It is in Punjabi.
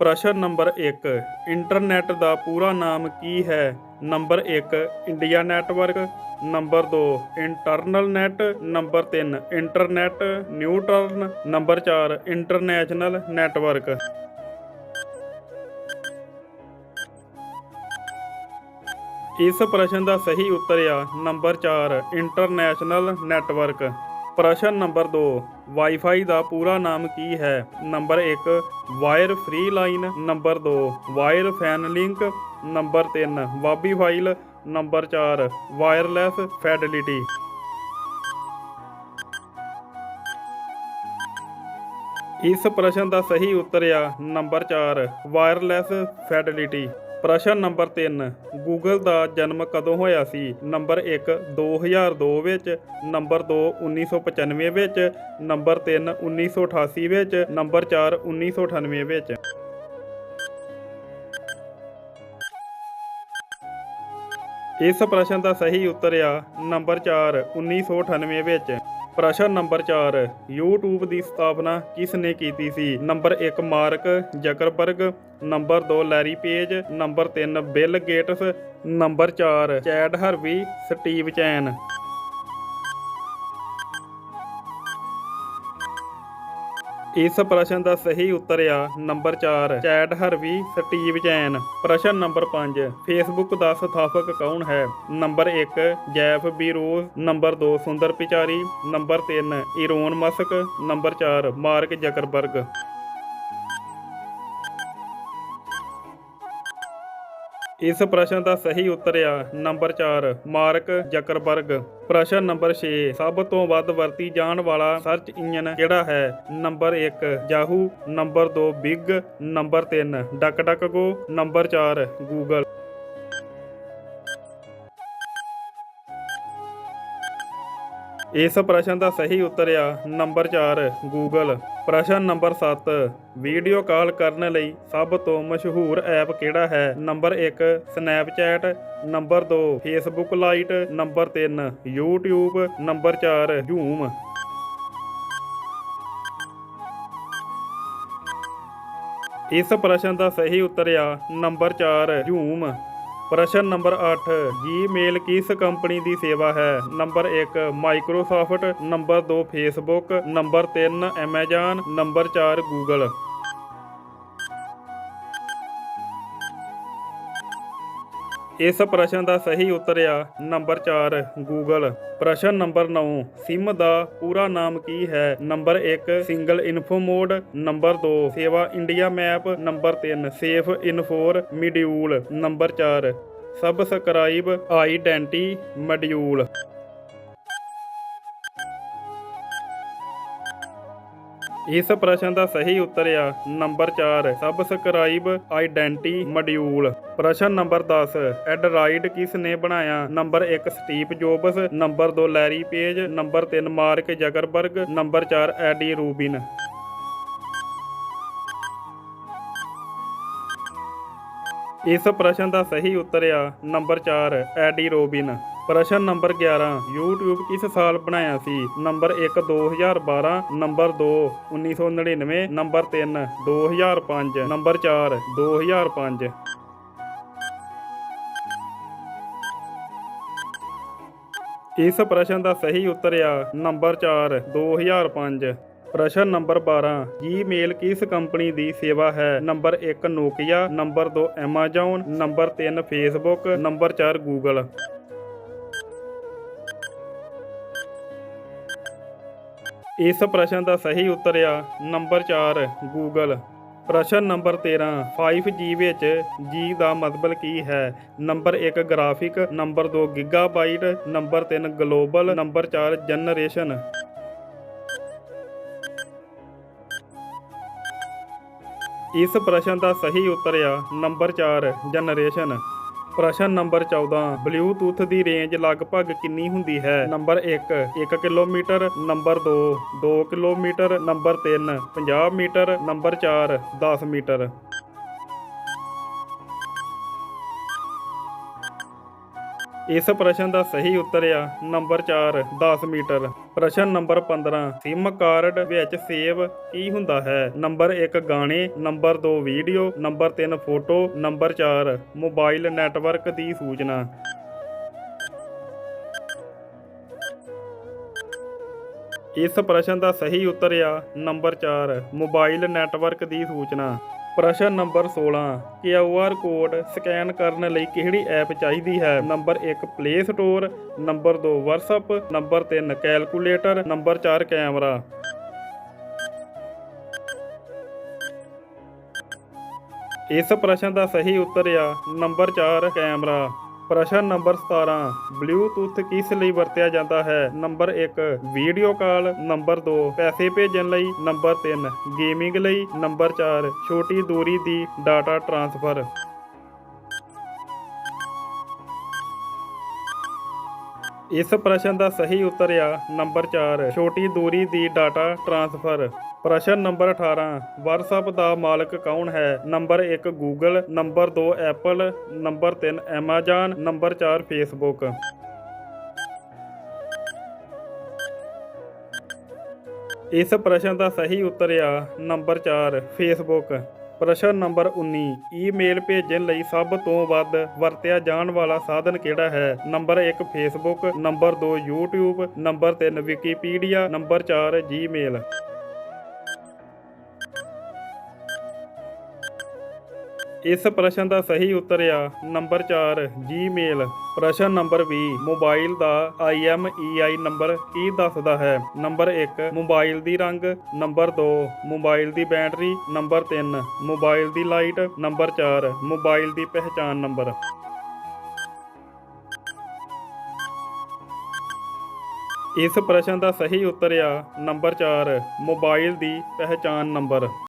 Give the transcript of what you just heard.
ਪ੍ਰਸ਼ਨ ਨੰਬਰ 1 ਇੰਟਰਨੈਟ ਦਾ ਪੂਰਾ ਨਾਮ ਕੀ ਹੈ? Number 1 India network. Number 2 internal net. Number 3 internet ਨਿਊਟਰਨ। Number 4 international network. ਇਸ ਪ੍ਰਸ਼ਨ ਦਾ ਸਹੀ ਉੱਤਰ ਆ, ਨੰਬਰ 4 ਇੰਟਰਨੈਸ਼ਨਲ ਨੈਟਵਰਕ। ਪ੍ਰਸ਼ਨ ਨੰਬਰ 2 ਵਾਈਫਾਈ ਦਾ ਪੂਰਾ ਨਾਮ ਕੀ ਹੈ? Number 1 wire free line. Number 2 wire fan link. Number 3 ਵਾਬੀ ਫਾਈਲ। Number 4 wireless fidelity. ਇਸ ਪ੍ਰਸ਼ਨ ਦਾ ਸਹੀ ਉੱਤਰ ਆ, ਨੰਬਰ 4 ਵਾਇਰਲੈਸ ਫੈਡਿਲਿਟੀ। ਪ੍ਰਸ਼ਨ ਨੰਬਰ 3 ਗੂਗਲ ਦਾ ਜਨਮ ਕਦੋਂ ਹੋਇਆ ਸੀ? ਨੰਬਰ 1 2002 ਵਿੱਚ। ਨੰਬਰ 2 1995 ਵਿੱਚ। ਨੰਬਰ 3 1988 ਵਿੱਚ। ਨੰਬਰ 4 1998 ਵਿੱਚ। ਇਸ ਪ੍ਰਸ਼ਨ ਦਾ ਸਹੀ ਉੱਤਰ ਆ। ਨੰਬਰ 4 1998 ਵਿੱਚ। ਪ੍ਰਸ਼ਨ ਨੰਬਰ 4 YouTube ਦੀ ਸਥਾਪਨਾ ਕਿਸ ਨੇ ਕੀਤੀ ਸੀ? Number 1 Mark Zuckerberg. Number 2 Larry Page. Number 3 Bill Gates. Number 4 Chad Hurley Steve Chen ਇਸ ਪ੍ਰਸ਼ਨ ਦਾ ਸਹੀ ਉੱਤਰ ਆ, number 4 Chad Hurley Steve Chen ਪ੍ਰਸ਼ਨ ਨੰਬਰ 5 ਫੇਸਬੁੱਕ ਦਾ ਸਥਾਪਕ ਕੌਣ ਹੈ? Number 1 Jeff Bezos. Number 2 Sundar Pichai. Number 3 Elon Musk. Number 4 Mark Zuckerberg. ਇਸ ਪ੍ਰਸ਼ਨ ਦਾ ਸਹੀ ਉੱਤਰ ਆ। Number 4 Mark Zuckerberg. ਪ੍ਰਸ਼ਨ ਨੰਬਰ 6 ਸਭ ਤੋਂ ਵੱਧ ਵਰਤੀ ਜਾਣ ਵਾਲਾ ਸਰਚ ਇੰਜਨ ਕਿਹੜਾ ਹੈ? Number 1 Yahoo. Number 2 Bing. Number 3 Duck Duck number 4 Google. ਇਸ ਪ੍ਰਸ਼ਨ ਦਾ ਸਹੀ ਉੱਤਰ ਆ ਨੰਬਰ 4 ਗੂਗਲ ਪ੍ਰਸ਼ਨ ਨੰਬਰ 7 ਵੀਡੀਓ ਕਾਲ ਕਰਨ ਲਈ ਸਭ ਤੋਂ ਮਸ਼ਹੂਰ ਐਪ ਕਿਹੜਾ ਹੈ? Number 1 Snapchat number 2 Facebook Lite number 3 YouTube number 4 Zoom ਇਸ ਪ੍ਰਸ਼ਨ ਦਾ ਸਹੀ ਉੱਤਰ ਆ ਨੰਬਰ 4 ਜ਼ੂਮ ਪ੍ਰਸ਼ਨ ਨੰਬਰ 8 ਜੀਮੇਲ ਕਿਸ ਕੰਪਨੀ ਦੀ ਸੇਵਾ ਹੈ? Number 1 Microsoft number 2 Facebook number 3 Amazon number 4 Google ਇਸ ਪ੍ਰਸ਼ਨ ਦਾ ਸਹੀ ਉੱਤਰ ਆ, ਨੰਬਰ 4 ਗੂਗਲ। ਪ੍ਰਸ਼ਨ ਨੰਬਰ 9 ਸਿਮ ਦਾ ਪੂਰਾ ਨਾਮ ਕੀ ਹੈ? Number 1 single info mode. Number 2 ਸੇਵਾ India map. Number 3 safe info module. Number 4 subscribe identity module. ਇਸ ਪ੍ਰਸ਼ਨ ਦਾ ਸਹੀ ਉੱਤਰ ਆ, ਨੰਬਰ 4 ਸਬਸਕ੍ਰਾਈਬ ਆਈਡੈਂਟੀ ਮੋਡਿਊਲ। ਪ੍ਰਸ਼ਨ ਨੰਬਰ 10 ਐਡਰਾਈਡ ਕਿਸ ਨੇ ਬਣਾਇਆ? Number 1 Steve Jobs. Number 2 Larry Page. Number 3 Mark Zuckerberg. Number 4 Andy Rubin. ਇਸ ਪ੍ਰਸ਼ਨ ਦਾ ਸਹੀ ਉੱਤਰ ਆ, ਨੰਬਰ 4 ਐਡੀ ਰੋਬਿਨ। ਪ੍ਰਸ਼ਨ ਨੰਬਰ 11 YouTube ਕਿਸ ਸਾਲ ਬਣਾਇਆ ਸੀ? ਨੰਬਰ 1 2012 ਨੰਬਰ 2 1999 ਨੰਬਰ 3 2005 ਨੰਬਰ 4 2005 ਇਸ ਪ੍ਰਸ਼ਨ ਦਾ ਸਹੀ ਉੱਤਰ ਆ, ਨੰਬਰ 4 2005 ਪ੍ਰਸ਼ਨ ਨੰਬਰ 12 ਜੀਮੇਲ ਕਿਸ ਕੰਪਨੀ ਦੀ ਸੇਵਾ ਹੈ? Number 1 Nokia number 2 Amazon, number 3 Facebook number 4 Google ਇਸ ਪ੍ਰਸ਼ਨ ਦਾ ਸਹੀ ਉੱਤਰ ਆ ਨੰਬਰ 4 ਗੂਗਲ ਪ੍ਰਸ਼ਨ ਨੰਬਰ 13 5G ਵਿੱਚ G ਦਾ ਮਤਲਬ ਕੀ ਹੈ? Number 1 graphic. Number 2 gigabyte number 3 global number 4 generation ਇਸ ਪ੍ਰਸ਼ਨ ਦਾ ਸਹੀ ਉੱਤਰ ਆ ਨੰਬਰ 4 ਜਨਰੇਸ਼ਨ ਪ੍ਰਸ਼ਨ ਨੰਬਰ 14 ਬਲੂਟੁੱਥ ਦੀ ਰੇਂਜ ਲਗਭਗ ਕਿੰਨੀ ਹੁੰਦੀ ਹੈ? Number 1 1 kilometre, number 2 2 kilometre, number 3 50 metre, number 4 10 metre. ਇਸ ਪ੍ਰਸ਼ਨ ਦਾ ਸਹੀ ਉੱਤਰ ਆ ਨੰਬਰ 4 10 ਮੀਟਰ। ਪ੍ਰਸ਼ਨ ਨੰਬਰ 15 ਸਿਮ ਕਾਰਡ ਵਿੱਚ ਸੇਵ ਕੀ ਹੁੰਦਾ ਹੈ? ਨੰਬਰ 1 ਗਾਣੇ। Number 2 video. Number 3 photo. Number 4 mobile network ਦੀ ਸੂਚਨਾ। ਇਸ ਪ੍ਰਸ਼ਨ ਦਾ ਸਹੀ ਉੱਤਰ ਆ ਨੰਬਰ 4 ਮੋਬਾਈਲ ਨੈਟਵਰਕ ਦੀ ਸੂਚਨਾ। ਪ੍ਰਸ਼ਨ ਨੰਬਰ 16 QR ਕੋਡ ਸਕੈਨ ਕਰਨ ਲਈ ਕਿਹੜੀ ਐਪ ਚਾਹੀਦੀ ਹੈ? Number 1 Play Store number 2 WhatsApp, number 3 calculator number 4 camera. ਇਸ ਪ੍ਰਸ਼ਨ ਦਾ ਸਹੀ ਉੱਤਰ ਆ, ਨੰਬਰ 4 ਕੈਮਰਾ। ਪ੍ਰਸ਼ਨ ਨੰਬਰ 17 ਬਲੂਟੁੱਥ ਕਿਸ ਲਈ ਵਰਤਿਆ ਜਾਂਦਾ ਹੈ? ਨੰਬਰ 1 ਵੀਡੀਓ ਕਾਲ ਨੰਬਰ 2 ਪੈਸੇ ਭੇਜਣ ਲਈ। ਨੰਬਰ 3 ਗੇਮਿੰਗ ਲਈ। ਨੰਬਰ 4 ਛੋਟੀ ਦੂਰੀ ਦੀ ਡਾਟਾ ਟ੍ਰਾਂਸਫਰ ਇਸ ਪ੍ਰਸ਼ਨ ਦਾ ਸਹੀ ਉੱਤਰ ਆ, ਨੰਬਰ 4 ਛੋਟੀ ਦੂਰੀ ਦੀ ਡਾਟਾ ਟ੍ਰਾਂਸਫਰ ਪ੍ਰਸ਼ਨ ਨੰਬਰ 18 WhatsApp ਦਾ ਮਾਲਕ ਕੌਣ ਹੈ? Number 1 Google, number 2 Apple, number 3 Amazon, number 4 Facebook ਇਸ ਪ੍ਰਸ਼ਨ ਦਾ ਸਹੀ ਉੱਤਰ ਆ, ਨੰਬਰ 4 Facebook ਪ੍ਰਸ਼ਨ ਨੰਬਰ 19 ਈਮੇਲ ਭੇਜਣ ਲਈ ਸਭ ਤੋਂ ਵੱਧ ਵਰਤਿਆ ਜਾਣ ਵਾਲਾ ਸਾਧਨ ਕਿਹੜਾ ਹੈ? Number 1 Facebook number 2 YouTube number 3 Wikipedia number 4 Gmail ਇਸ ਪ੍ਰਸ਼ਨ ਦਾ ਸਹੀ ਉੱਤਰ ਆ, ਨੰਬਰ 4 ਜੀਮੇਲ ਪ੍ਰਸ਼ਨ ਨੰਬਰ 20 ਮੋਬਾਈਲ ਦਾ IMEI ਨੰਬਰ ਕੀ ਦੱਸਦਾ ਹੈ? ਨੰਬਰ 1 ਮੋਬਾਈਲ ਦੀ ਰੰਗ। ਨੰਬਰ 2 ਮੋਬਾਈਲ ਦੀ ਬੈਟਰੀ। ਨੰਬਰ 3 ਮੋਬਾਈਲ ਦੀ ਲਾਈਟ। ਨੰਬਰ 4 ਮੋਬਾਈਲ ਦੀ ਪਹਿਚਾਣ ਨੰਬਰ। ਇਸ ਪ੍ਰਸ਼ਨ ਦਾ ਸਹੀ ਉੱਤਰ ਆ, ਨੰਬਰ 4 ਮੋਬਾਈਲ ਦੀ ਪਹਿਚਾਣ ਨੰਬਰ।